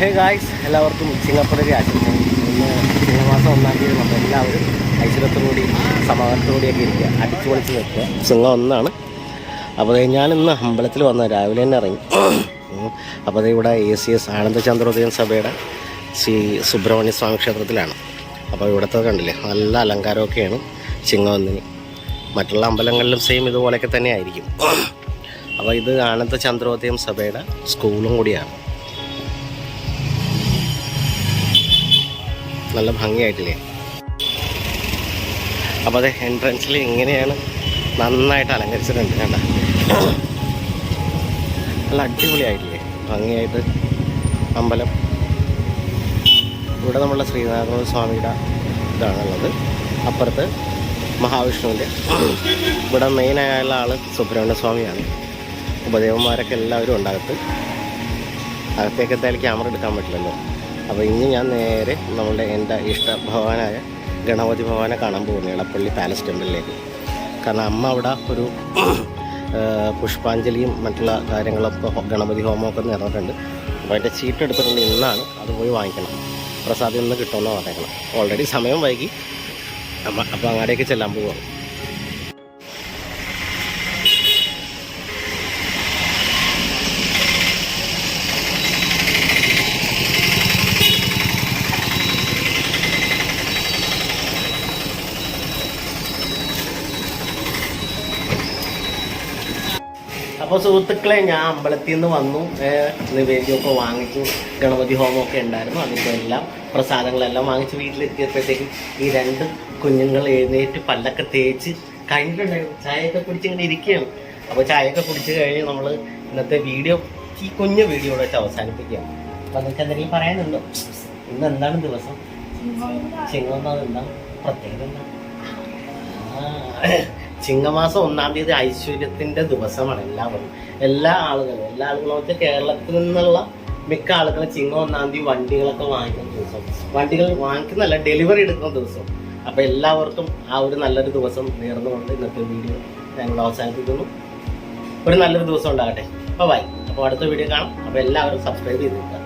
Hey guys എല്ലാവർക്കും സിംഗപ്പൂരിലെ ആശംസ ഇന്ന് ചിങ്ങമാസം ഒന്നാം തീയതി നമ്മൾ എല്ലാവരും ഐശ്വര്യത്തോടുകൂടി സമാധാനത്തോടെയൊക്കെ ഇരിക്കുക. അടിച്ചു പൊളിച്ച് നിൽക്കുക. സിംഗം ഒന്നാണ്. അപ്പോൾ ഞാനിന്ന് അമ്പലത്തിൽ വന്ന രാവിലെ തന്നെ ഇറങ്ങി. അപ്പോൾ അത് ഇവിടെ എ സി എസ് ആനന്ദചന്ദ്രോദയം സഭയുടെ ശ്രീ സുബ്രഹ്മണ്യ സ്വാമി ക്ഷേത്രത്തിലാണ്. അപ്പോൾ ഇവിടുത്തെ കണ്ടില്ലേ നല്ല അലങ്കാരമൊക്കെയാണ് ചിങ്ങം ഒന്നിന്. മറ്റുള്ള അമ്പലങ്ങളിലും സെയിം ഇതുപോലെയൊക്കെ തന്നെ ആയിരിക്കും. അപ്പോൾ ഇത് ആനന്ദചന്ദ്രോദയം സഭയുടെ സ്കൂളും കൂടിയാണ്. നല്ല ഭംഗിയായിട്ടില്ലേ? അപ്പോൾ അതെ എൻട്രൻസിൽ ഇങ്ങനെയാണ് നന്നായിട്ട് അലങ്കരിച്ചിട്ടുണ്ട് കണ്ട? നല്ല അടിപൊളിയായിട്ടില്ലേ? ഭംഗിയായിട്ട് അമ്പലം. ഇവിടെ നമ്മളുടെ ശ്രീനാരായണ സ്വാമിയുടെ ഇതാണുള്ളത്. അപ്പുറത്ത് മഹാവിഷ്ണുവിന്റെ ഇവിടെ മെയിനായുള്ള ആൾ സുബ്രഹ്മണ്യ സ്വാമിയാണ്. ഉപദേവന്മാരൊക്കെ എല്ലാവരും ഉണ്ടാകത്ത് അകത്തേക്ക് ക്യാമറ എടുക്കാൻ പറ്റില്ലല്ലോ. അപ്പോൾ ഇനി ഞാൻ നേരെ നമ്മുടെ എന്റെ ഇഷ്ട ഭഗവാനായ ഗണപതി ഭഗവാനെ കാണാൻ പോകുന്നു ഇളപ്പള്ളി പാലസ് ടെമ്പിളിലേക്ക്. കാരണം അമ്മ അവിടെ ഒരു പുഷ്പാഞ്ജലിയും മറ്റുള്ള കാര്യങ്ങളൊക്കെ ഗണപതി ഹോമമൊക്കെ നിറഞ്ഞിട്ടുണ്ട്. അപ്പോൾ അതിന്റെ ചീട്ട് എടുത്തിട്ടുണ്ട് ഇന്നാണ് അത് പോയി വാങ്ങിക്കണം. പ്രസാദം ഇന്ന് കിട്ടുമെന്ന് പറയണം ഓൾറെഡി സമയം വൈകി. അപ്പോൾ അങ്ങോട്ടേക്ക് ചെല്ലാൻ പോവുകയാണ് അപ്പോൾ സുഹൃത്തുക്കളെ ഞാൻ അമ്പലത്തിൽ നിന്ന് വന്നു നിവേദ്യമൊക്കെ വാങ്ങിച്ചു. ഗണപതി ഹോമമൊക്കെ ഉണ്ടായിരുന്നു. അതിന്റെ എല്ലാം പ്രസാദങ്ങളെല്ലാം വാങ്ങിച്ച് വീട്ടിലെത്തിയപ്പോഴത്തേക്കും ഈ രണ്ട് കുഞ്ഞുങ്ങൾ എഴുന്നേറ്റ് പല്ലൊക്കെ തേച്ച് കഴിഞ്ഞിട്ടുണ്ടായിരുന്നു ചായയൊക്കെ കുടിച്ചിങ്ങനെ ഇരിക്കുകയാണ്. അപ്പോൾ ചായയൊക്കെ കുടിച്ച് കഴിഞ്ഞ് നമ്മൾ ഇന്നത്തെ വീഡിയോ ഈ കുഞ്ഞു വീഡിയോ വെച്ച് അവസാനിപ്പിക്കുകയാണ്. അപ്പോൾ നിങ്ങൾക്ക് എന്തെങ്കിലും പറയാനുണ്ടോ? ഇന്ന് എന്താണ് ദിവസം? ചിങ്ങം എന്താ? പ്രത്യേകത എന്താ? ആ, ചിങ്ങമാസം ഒന്നാം തീയതി ഐശ്വര്യത്തിന്റെ ദിവസമാണ് എല്ലാവരും. എല്ലാ ആളുകളും എല്ലാ ആളുകളും വെച്ചാൽ കേരളത്തിൽ നിന്നുള്ള മിക്ക ആളുകളും ചിങ്ങം ഒന്നാം തീയതി വണ്ടികളൊക്കെ വാങ്ങിക്കുന്ന ദിവസം. വണ്ടികൾ വാങ്ങിക്കുന്നല്ല ഡെലിവറി എടുക്കുന്ന ദിവസം. അപ്പൊ എല്ലാവർക്കും ആ ഒരു നല്ലൊരു ദിവസം നേർന്നുകൊണ്ട് ഇന്നത്തെ വീഡിയോ ഞങ്ങൾ അവസാനിപ്പിക്കുന്നു. ഒരു നല്ലൊരു ദിവസം ഉണ്ടാകട്ടെ. അപ്പോൾ ബൈ അപ്പോൾ അടുത്ത വീഡിയോ കാണാം. അപ്പോൾ എല്ലാവരും സബ്സ്ക്രൈബ് ചെയ്തിരിക്കുക